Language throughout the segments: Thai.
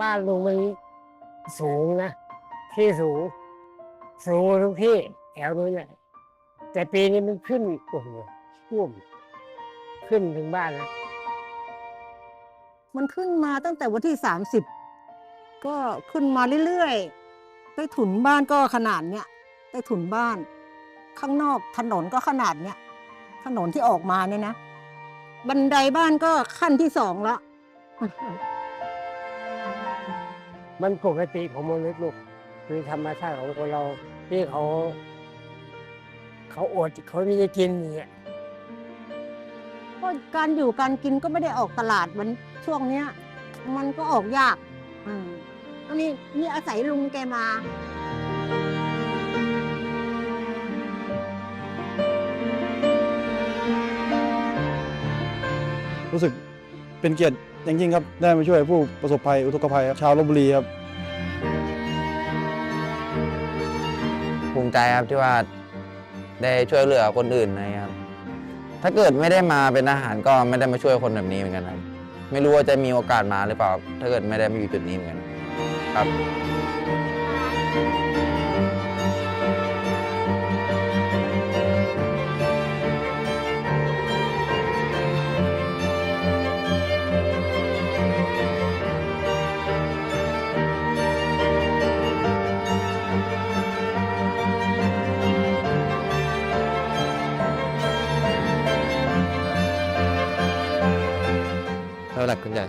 บ้านลุงมันสูงนะที่สูง สูงทุกที่แถวนู้นแหละแต่ปีนี้มันขึ้นโอ้โหท่วมขึ้นถึงบ้านแล้วมันขึ้นมาตั้งแต่วันที่30ก็ขึ้นมาเรื่อยๆใต้ถุนบ้านก็ขนาดเนี้ยใต้ถุนบ้าน ข้างนอกถนนก็ขนาดเนี้ยถนนที่ออกมาเนี่ยนะ บันไดบ้านก็ขั้นที่สองละ มันปกติของมนุษย์ลูกคือธรรมชาติของคนเราที่เขา เขาอดเขาไม่ได้กินอย่างเงี้ยก็การอยู่การกินก็ไม่ได้ออกตลาดมันช่วงเนี้ย มันก็ออกยากอืมอันนี้นี่อาศัยลุงแกมา รู้สึกเป็นเกียรติ อย่างยิ่งครับได้มาช่วยผู้ประสบภัยอุทกภัยครับชาวลบบุรีครับภูมิใจครับที่ว่าได้ช่วยเหลือคนอื่นนะครับถ้าเกิดไม่ได้มาเป็นอาหารก็ไม่ได้มาช่วยคนแบบนี้เหมือนกันครับไม่รู้ว่าจะมีโอกาสมาหรือเปล่า ถ้าเกิดไม่ได้มาอยู่จุดนี้เหมือนกันครับ เท่าไหร่คุณยาย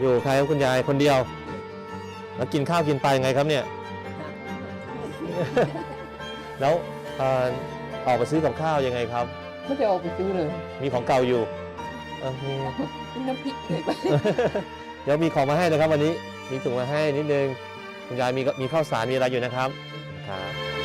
อยู่ใครครับคุณยายคนเดียว แล้วกินข้าวกินปลายังไงครับเนี่ย แล้วเอ่อออกไปซื้อกับข้าวยังไงครับ ไม่ได้ออกไปซื้อเลยมีของเก่าอยู่เออมีน้ำพริกเลยไปเดี๋ยวมีของมาให้นะครับวันนี้ มีถุงมาให้นิดนึง คุณยายมีมีข้าวสารมีอะไรอยู่นะครับครับ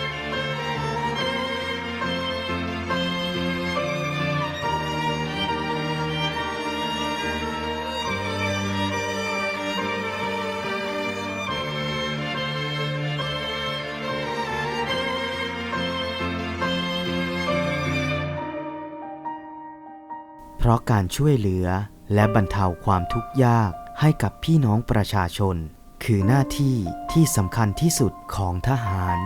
เพราะการช่วยเหลือและบรรเทาความทุกข์ยากให้กับพี่น้องประชาชน คือหน้าที่ที่สำคัญที่สุดของทหาร